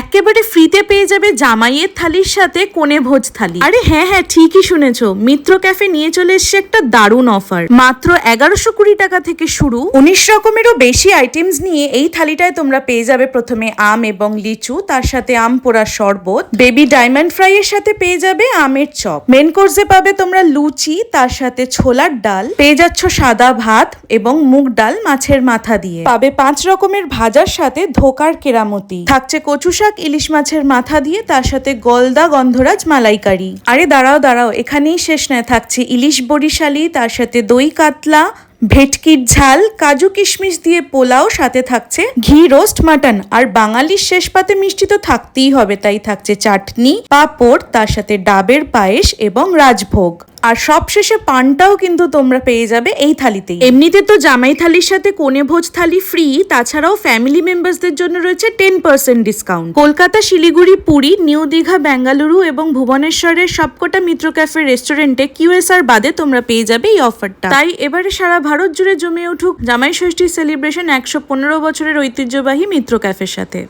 একেবারে ফ্রিতে পেয়ে যাবে জামাইয়ের থালির সাথে কোণে ভোজ থালি। আরে হ্যাঁ হ্যাঁ ঠিকই শুনেছো। মিত্র ক্যাফে নিয়ে চলে এসছে একটা দারুণ অফার মাত্র এগারোশো কুড়ি টাকা থেকে শুরু। উনিশ রকমেরও বেশি আইটেমস নিয়ে এই থালিটায় তোমরা পেয়ে যাবে প্রথমে আম এবং লিচু, তার সাথে আম পোড়া শরবত বেবি ডায়মন্ড ফ্রাই এর সাথে পেয়ে যাবে আমের চপ। মেন কোর্সে পাবে তোমরা লুচি, তার সাথে ছোলার ডাল, পেয়ে যাচ্ছ সাদা ভাত এবং মুগ ডাল মাছের মাথা দিয়ে। পাবে পাঁচ রকমের ভাজার সাথে ধোকার কেরামতি। থাকছে কচু শাক, ইলিশ মাছের মাথা দিয়ে তার সাথে গলদা গন্ধরাজ মালাইকারি। আরে দাঁড়াও দাঁড়াও, এখানেই শেষ নয় থাকছে ইলিশ বরিশালি, তার সাথে দই কাতলা, ভেটকির ঝাল, কাজু কিশমিশ দিয়ে পোলাও, সাথে থাকছে ঘি রোস্ট মাটন। আর বাঙালির শেষ পাতে মিষ্টি তো থাকতেই হবে, তাই থাকছে চাটনি, পাঁপড়, তার সাথে ডাবের পায়েস এবং রাজভোগ। আর সবশেষে পানটাও কিন্তু তোমরা পেয়ে যাবে এই থালিতেই। এমনিতে তো জামাই থালির সাথে কোণে ভোজ থালি ফ্রি তাছাড়াও ফ্যামিলি মেম্বারসদের জন্য রয়েছে ten percent discount Kolkata, Siliguri, Puri, New Digha, Bengaluru এবং ভুবনেশ্বরের সবকটা মিত্র ক্যাফে রেস্টুরেন্টে কিউএসআর বাদে তোমরা পেয়ে যাবে এই অফারটা তাই এবারে সারা ভারত জুড়ে জমে উঠুক জামাই ষষ্ঠী সেলিব্রেশন একশো পনেরো বছরের ঐতিহ্যবাহী মিত্র ক্যাফের সাথে।